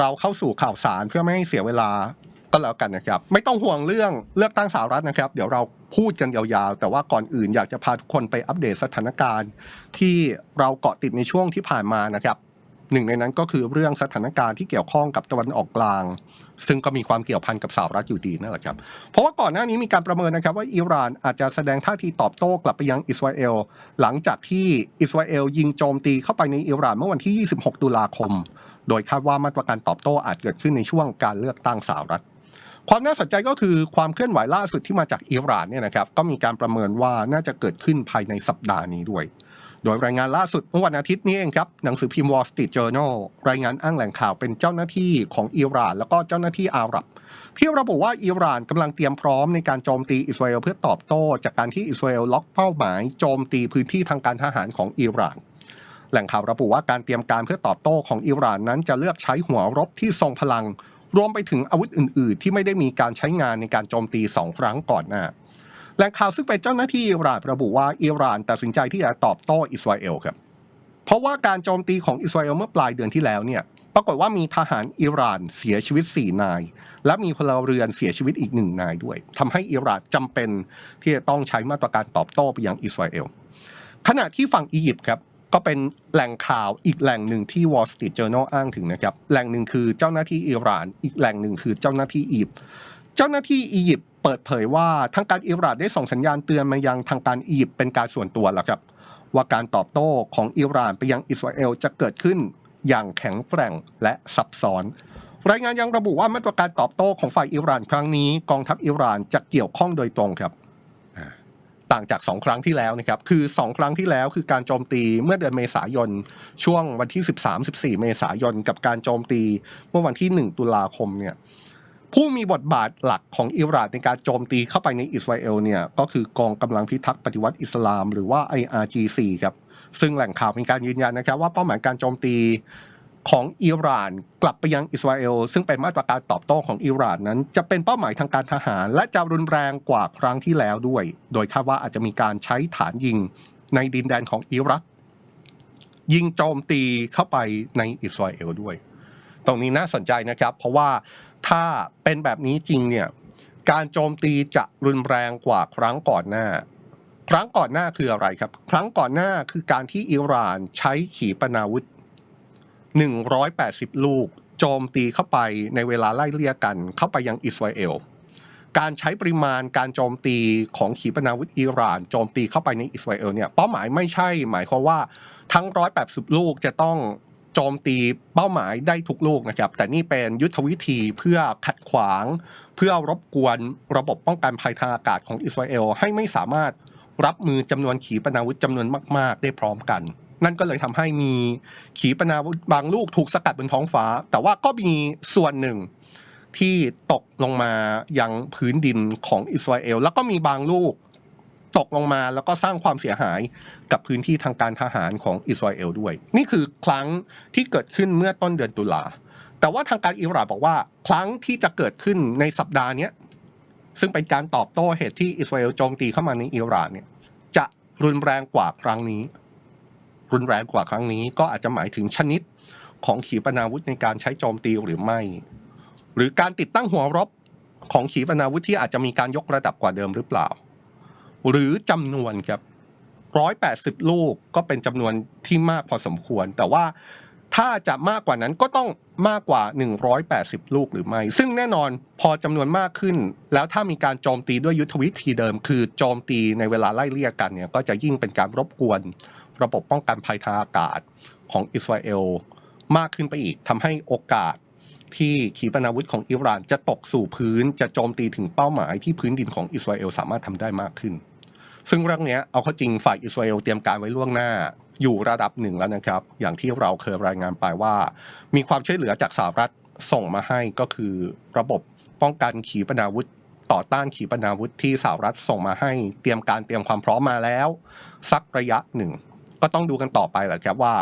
เราเข้าสู่ข่าวสารเพื่อไม่ให้เสียเวลาก็แล้วกันนะครับ ไม่ต้องห่วงเรื่องเลือกตั้งสหรัฐนะครับ เดี๋ยวเราพูดกันยาวๆ แต่ว่าก่อนอื่นอยากจะพาทุกคนไปอัปเดตสถานการณ์ ที่เราเกาะติดในช่วงที่ผ่านมานะครับหนึ่งในนั้นก็คือเรื่องสถานการณ์ที่เกี่ยวข้องกับตะวันออกกลาง ซึ่งก็มีความเกี่ยวพันกับสหรัฐอยู่ดีนั่นแหละครับ เพราะว่าก่อนหน้านี้มีการประเมินนะครับว่าอิหร่านอาจจะแสดงท่าทีตอบโต้กลับไปยังอิสราเอล หลังจากที่อิสราเอลยิงโจมตีเข้าไปในอิหร่านเมื่อวันที่ 26 ตุลาคม โดยคาดว่ามาตรการตอบโต้อาจเกิดขึ้นในช่วงการเลือกตั้งสหรัฐความน่าสนใจก็คือความเคลื่อนไหวล่าสุดที่มาจากอิหร่านเนี่ยนะครับก็มีการประเมินว่าน่าจะเกิดขึ้นภายในสัปดาห์นี้ด้วย โดยรายงานล่าสุดเมื่อวันอาทิตย์นี้เองครับหนังสือพิมพ์ Wall Street Journal รายงานอ้างแหล่งข่าวเป็นเจ้าหน้าที่ของอิหร่าน แล้วก็เจ้าหน้าที่อาหรับ ที่ระบุว่าอิหร่านกำลังเตรียมพร้อมในการโจมตีอิสราเอลเพื่อตอบโต้ จากการที่อิสราเอลล็อกเป้าหมายโจมตีพื้นที่ทางการทหารของอิหร่าน แหล่งข่าวระบุว่าการเตรียมการเพื่อตอบโต้ของอิหร่านนั้นจะเลือกใช้หัวรบที่ทรงพลัง รวมไปถึงอาวุธอื่น ๆ ที่ไม่ได้มีการใช้งานในการโจมตีสองครั้งก่อนหน้าแหล่งข่าวซึ่งเป็นเจ้าหน้าที่อิหร่านระบุว่าอิหร่านตัดสินใจที่จะตอบโต้อิสราเอลครับเพราะว่าการโจมตีของอิสราเอลเมื่อปลายเดือนที่แล้วเนี่ยปรากฏว่ามีทหารอิหร่านเสียชีวิต 4 นาย และมีพลเรือนเสียชีวิตอีกหนึ่งนายด้วยทำให้อิหร่านจำเป็นที่จะต้องใช้มาตรการตอบโต้ไปยังอิสราเอลขณะที่ฝั่งอียิปต์ครับ ก็เป็นแหล่งข่าวอีกแหล่งหนึ่งที่ Wall Street Journal อ้างถึงนะครับ แหล่งหนึ่งคือเจ้าหน้าที่อิหร่าน อีกแหล่งหนึ่งคือเจ้าหน้าที่อียิปต์เจ้าหน้าที่อียิปต์เปิดเผยว่าทางการอิหร่านได้ส่งสัญญาณเตือนมายังทางการอียิปต์เป็นการส่วนตัวแล้วครับว่าการตอบโต้ของอิหร่านไปยังอิสราเอลจะเกิดขึ้นอย่างแข็งแกร่งและซับซ้อน รายงานยังระบุว่ามาตรการตอบโต้ของฝ่ายอิหร่านครั้งนี้ กองทัพอิหร่านจะเกี่ยวข้องโดยตรงครับ ต่างจาก 2 ครั้งที่แล้วนะครับคือ 2 ครั้งที่แล้วคือการโจมตีเมื่อเดือนเมษายน ช่วงวันที่ 13-14 เมษายน กับการโจมตีเมื่อวันที่ 1 ตุลาคมเนี่ยผู้มีบทบาทหลักของอิหร่านในการโจมตีเข้าไปในอิสราเอลเนี่ยก็คือกองกำลังพิทักษ์ปฏิวัติอิสลาม หรือว่า IRGC ครับซึ่งแหล่งข่าวมีการยืนยันนะครับว่าเป้าหมายการโจมตี ของอิหร่านกลับไปยังอิสราเอล ซึ่งเป็นมาตรการตอบโต้ของอิหร่านนั้น จะเป็นเป้าหมายทางการทหาร และจะรุนแรงกว่าครั้งที่แล้วด้วย โดยคาดว่าอาจจะมีการใช้ฐานยิงในดินแดนของอิรัก ยิงโจมตีเข้าไปในอิสราเอลด้วย ตรงนี้น่าสนใจนะครับ เพราะว่าถ้าเป็นแบบนี้จริงเนี่ยการโจมตีจะรุนแรงกว่าครั้งก่อนหน้า ครั้งก่อนหน้าคืออะไรครับ ครั้งก่อนหน้าคือการที่อิหร่านใช้ขีปนาวุธ 180 ลูก โจมตีเข้าไปในเวลาไล่เลี่ยกันเข้าไปยังอิสราเอล การใช้ปริมาณการโจมตีของขีปนาวุธอิหร่าน โจมตีเข้าไปในอิสราเอลเนี่ยเป้าหมายไม่ใช่ หมายความว่าทั้ง 180 ลูกจะต้องโจมตีเป้าหมายได้ทุกลูกนะครับ แต่นี่เป็นยุทธวิธีเพื่อขัดขวาง เพื่อรบกวนระบบป้องกันภัยทางอากาศของอิสราเอลให้ไม่สามารถรับมือจำนวนขีปนาวุธจำนวนมาก ๆ ได้พร้อมกัน นั่นก็เลยทำให้มีขีปนาวุธบางลูกถูกสกัดบนท้องฟ้า แต่ว่าก็มีส่วนหนึ่งที่ตกลงมายังพื้นดินของอิสราเอล แล้วก็มีบางลูกตกลงมาแล้วก็สร้างความเสียหายกับพื้นที่ทางการทหารของอิสราเอลด้วย นี่คือครั้งที่เกิดขึ้นเมื่อต้นเดือนตุลา แต่ว่าทางการอิหร่านบอกว่า ครั้งที่จะเกิดขึ้นในสัปดาห์นี้ซึ่งเป็นการตอบโต้เหตุที่อิสราเอลโจมตีเข้ามาในอิหร่านเนี่ยจะรุนแรงกว่าครั้งนี้ รุนแรงกว่าครั้งนี้ ก็อาจจะหมายถึงชนิดของขีปนาวุธในการใช้โจมตีหรือไม่ หรือการติดตั้งหัวรบของขีปนาวุธที่อาจจะมีการยกระดับกว่าเดิมหรือเปล่า หรือจำนวนครับร้อยแปดสิบลูกก็เป็นจำนวนที่มากพอสมควร แต่ว่าถ้าจะมากกว่านั้นก็ต้องมากกว่า 180 ลูกหรือไม่ ซึ่งแน่นอนพอจำนวนมากขึ้น แล้วถ้ามีการโจมตีด้วยยุทธวิธีเดิม คือโจมตีในเวลาไล่เลี่ยกันเนี่ยก็จะยิ่งเป็นการรบกวน ระบบป้องกันภัยทางอากาศของอิสราเอลมากขึ้นไปอีกทำให้โอกาสที่ขีปนาวุธของอิหร่านจะตกสู่พื้นจะโจมตีถึงเป้าหมายที่พื้นดินของอิสราเอลสามารถทำได้มากขึ้น ซึ่งเรื่องนี้เอาเข้าจริงฝ่ายอิสราเอลเตรียมการไว้ล่วงหน้า อยู่ระดับหนึ่งแล้วนะครับ อย่างที่เราเคยรายงานไปว่า มีความช่วยเหลือจากสหรัฐส่งมาให้ก็คือระบบป้องกันขีปนาวุธ ต่อต้านขีปนาวุธที่สหรัฐส่งมาให้ เตรียมการเตรียมความพร้อมมาแล้ว สักระยะหนึ่ง ก็ต้องดูกันต่อไปแหละครับว่า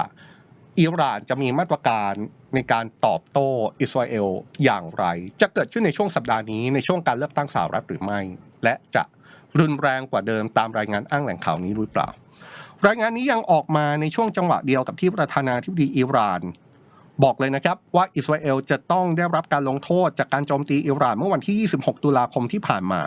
อิหร่านจะมีมาตรการในการตอบโต้อิสราเอลอย่างไร จะเกิดขึ้นในช่วงสัปดาห์นี้ในช่วงการเลือกตั้งสหรัฐหรือไม่ และจะรุนแรงกว่าเดิมตามรายงานอ้างแหล่งข่าวนี้หรือเปล่า รายงานนี้ยังออกมาในช่วงจังหวะเดียวกับที่ประธานาธิบดีอิหร่าน บอกเลยนะครับว่าอิสราเอลจะต้องได้รับการลงโทษจากการโจมตีอิหร่านเมื่อวันที่ 26 ตุลาคมที่ผ่านมา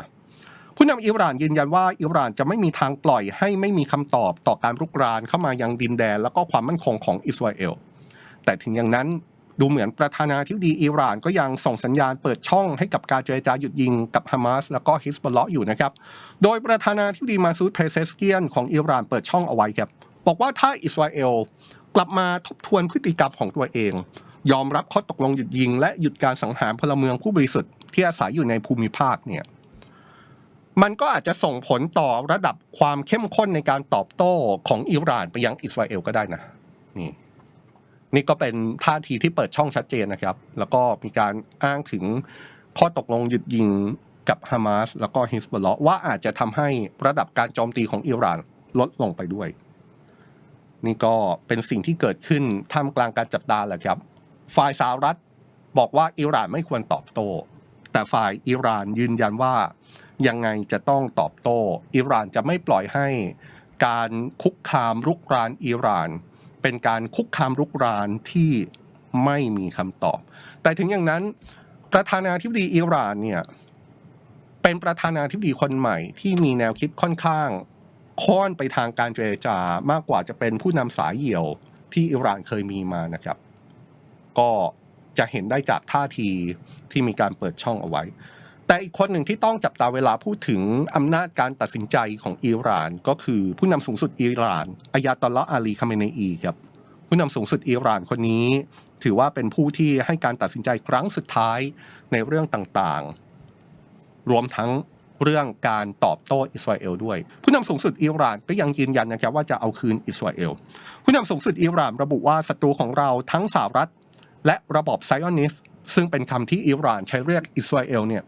ผู้นำอิหร่านยืนยันว่าอิหร่านจะไม่มีทางปล่อยให้ไม่มีคำตอบต่อการรุกรานเข้ามายังดินแดน แล้วก็ความมั่นคงของอิสราเอล แต่ถึงอย่างนั้นดูเหมือนประธานาธิบดีอิหร่านก็ยังส่งสัญญาณเปิดช่องให้กับการเจรจาหยุดยิงกับฮามาสแล้วก็ฮิสบอลเลาะห์อยู่นะครับ โดยประธานาธิบดีมาซูดเพเซสเกียนของอิหร่านเปิดช่องเอาไว้ครับ บอกว่าถ้าอิสราเอลกลับมาทบทวนพฤติกรรมของตัวเอง ยอมรับข้อตกลงหยุดยิง และหยุดการสังหารพลเมืองผู้บริสุทธิ์ที่อาศัยอยู่ในภูมิภาคเนี่ย มันก็อาจจะส่งผลต่อระดับความเข้มข้นในการตอบโต้ของอิหร่านไปยังอิสราเอลก็ได้นะนี่นี่ก็เป็นท่าทีที่เปิดช่องชัดเจนนะครับ แล้วก็มีการอ้างถึงข้อตกลงหยุดยิงกับฮามาสแล้วก็ฮิสบอลละว่าอาจจะทำให้ระดับการโจมตีของอิหร่านลดลงไปด้วย นี่ก็เป็นสิ่งที่เกิดขึ้นท่ามกลางการจับตาแหละครับ ฝ่ายสหรัฐบอกว่าอิหร่านไม่ควรตอบโต้แต่ฝ่ายอิหร่านยืนยันว่า ยังไงจะต้องตอบโต้อิหร่านจะไม่ปล่อยให้การคุกคามรุกรานอิหร่าน เป็นการคุกคามรุกรานที่ไม่มีคำตอบ แต่ถึงอย่างนั้นประธานาธิบดีอิหร่านเนี่ยเป็นประธานาธิบดีคนใหม่ที่มีแนวคิดค่อนข้างค่อนไปทางการเจรจามากกว่าจะเป็นผู้นำสายเหี่ยวที่อิหร่านเคยมีมานะครับ ก็จะเห็นได้จากท่าทีที่มีการเปิดช่องเอาไว้ แต่อีกคนหนึ่งที่ต้องจับตาเวลาพูดถึงอำนาจการตัดสินใจของอิหร่าน ก็คือผู้นำสูงสุดอิหร่านอายาตอลลอฮ์อาลีคาเมเนอีครับผู้นำสูงสุดอิหร่านคนนี้ ถือว่าเป็นผู้ที่ให้การตัดสินใจครั้งสุดท้ายในเรื่องต่างๆ รวมทั้งเรื่องการตอบโต้อิสราเอลด้วย ผู้นำสูงสุดอิหร่านก็ยังยืนยันนะครับว่าจะเอาคืนอิสราเอล ผู้นำสูงสุดอิหร่านระบุว่าศัตรูของเราทั้งสหรัฐ และระบอบไซออนิสซึ่งเป็นคำที่อิหร่านใช้เรียกอิสราเอลเนี่ย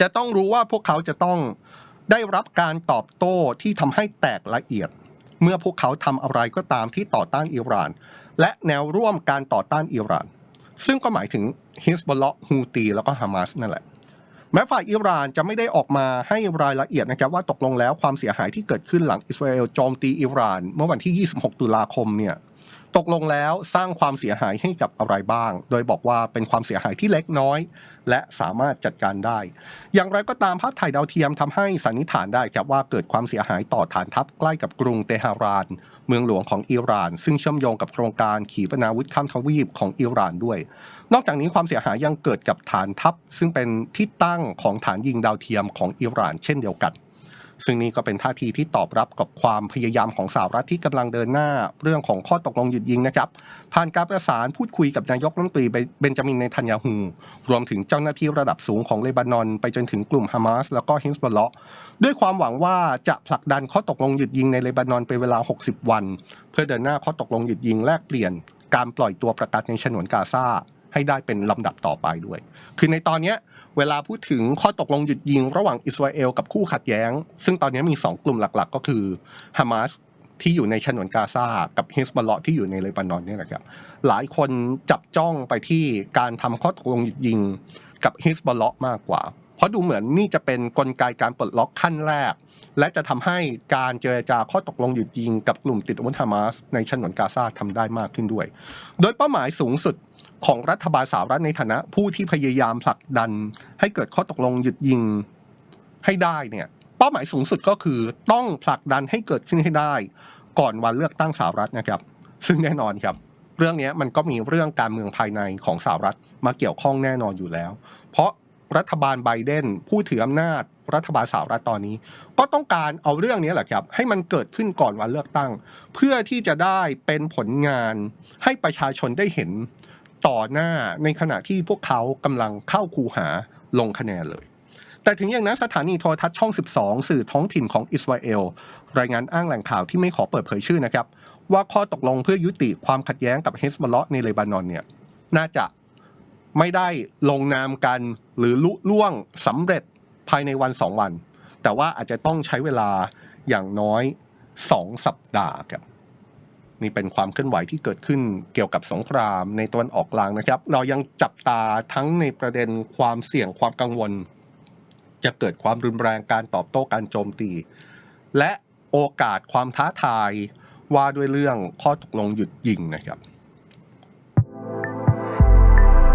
จะต้องรู้ว่าพวกเขาจะต้องได้รับการตอบโต้ที่ทำให้แตกละเอียด เมื่อพวกเขาทำอะไรก็ตามที่ต่อต้านอิหร่าน และแนวร่วมการต่อต้านอิหร่าน ซึ่งก็หมายถึงฮิสบอลเลาะฮูตีแล้วก็ฮามาสนั่นแหละแม้ฝ่ายอิหร่านจะไม่ได้ออกมาให้รายละเอียดนะครับว่าตกลงแล้วความเสียหายที่เกิดขึ้นหลังอิสราเอลโจมตีอิหร่าน เมื่อวันที่ 26 ตุลาคมเนี่ย ตกลงแล้วสร้างความเสียหายให้กับอะไรบ้าง โดยบอกว่าเป็นความเสียหายที่เล็กน้อย และสามารถจัดการได้ อย่างไรก็ตามภาพถ่ายดาวเทียมทำให้สันนิษฐานได้ครับว่าเกิดความเสียหายต่อฐานทัพใกล้กับกรุงเตหะรานเมืองหลวงของอิหร่าน ซึ่งเชื่อมโยงกับโครงการขีปนาวุธข้ามทวีปของอิหร่านด้วย นอกจากนี้ความเสียหายยังเกิดกับฐานทัพ ซึ่งเป็นที่ตั้งของฐานยิงดาวเทียมของอิหร่าน เช่นเดียวกัน ซึ่งนี่ก็เป็นท่าทีที่ตอบรับกับความพยายามของสหรัฐที่กำลังเดินหน้าเรื่องของข้อตกลงหยุดยิงนะครับ ผ่านการประสานพูดคุยกับนายกรัฐมนตรีเบนจามินเนทันยาฮูรวมถึงเจ้าหน้าที่ระดับสูงของเลบานอน ไปจนถึงกลุ่มฮามาสแล้วก็ฮิสบอลเลาะด้วยความหวังว่าจะผลักดันข้อตกลงหยุดยิงในเลบานอนเป็นเวลา 60 วัน เพื่อเดินหน้าข้อตกลงหยุดยิงแลกเปลี่ยน การปล่อยตัวประกันในฉนวนกาซาให้ได้เป็นลำดับต่อไปด้วย คือในตอนนี้ เวลาพูดถึงข้อตกลงหยุดยิงระหว่างอิสราเอลกับคู่ขัดแย้ง ซึ่งตอนนี้มี 2 กลุ่มหลัก ๆ ก็คือฮามาสที่อยู่ในฉนวนกาซากับฮิสบอลเลาะห์ที่อยู่ในเลบานอนเนี่ยนะครับหลายคนจับจ้องไปที่การทำข้อตกลงหยุดยิงกับฮิสบอลเลาะห์มากกว่า เพราะดูเหมือนนี่จะเป็นกลไกการปลดล็อกขั้นแรก และจะทำให้การเจรจาข้อตกลงหยุดยิงกับกลุ่มติดอาวุธฮามาสในฉนวนกาซาทำได้มากขึ้นด้วย โดยเป้าหมายสูงสุด ของรัฐบาลสหรัฐในฐานะผู้ที่พยายามผลักดัน ให้เกิดข้อตกลงหยุดยิงให้ได้เนี่ยเป้าหมายสูงสุดก็คือต้องผลักดันให้เกิดขึ้นให้ได้ ก่อนวันเลือกตั้งสหรัฐนะครับ ซึ่งแน่นอนครับ เรื่องนี้มันก็มีเรื่องการเมืองภายในของสหรัฐมาเกี่ยวข้องแน่นอนอยู่แล้ว เพราะรัฐบาลไบเดนผู้ถืออำนาจ รัฐบาลสหรัฐตอนนี้ ก็ต้องการเอาเรื่องนี้แหละครับ ให้มันเกิดขึ้นก่อนวันเลือกตั้ง เพื่อที่จะได้เป็นผลงานให้ประชาชนได้เห็น ต่อหน้าในขณะที่พวกเขากำลังเข้าคูหาลงคะแนนเลย แต่ถึงอย่างนั้นสถานีโทรทัศน์ช่อง 12 สื่อท้องถิ่นของอิสราเอล รายงานอ้างแหล่งข่าวที่ไม่ขอเปิดเผยชื่อนะครับ ว่าข้อตกลงเพื่อยุติความขัดแย้งกับเฮสบอลเลาะในเลบานอนเนี่ยน่าจะไม่ได้ลงนามกันหรือลุล่วงสำเร็จภายในวันสองวัน แต่ว่าอาจจะต้องใช้เวลาอย่างน้อยสองสัปดาห์ครับ นี่เป็นความเคลื่อนไหวที่เกิดขึ้นเกี่ยวกับสงครามในตะวันออกกลางนะครับ เรายังจับตาทั้งในประเด็นความเสี่ยงความกังวล จะเกิดความรุนแรงการตอบโต้การโจมตี และโอกาสความท้าทายว่าด้วยเรื่องข้อตกลงหยุดยิงนะครับ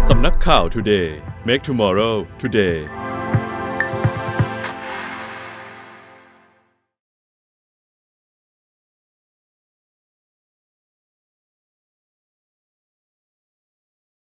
สำนักข่าว Today Make Tomorrow Today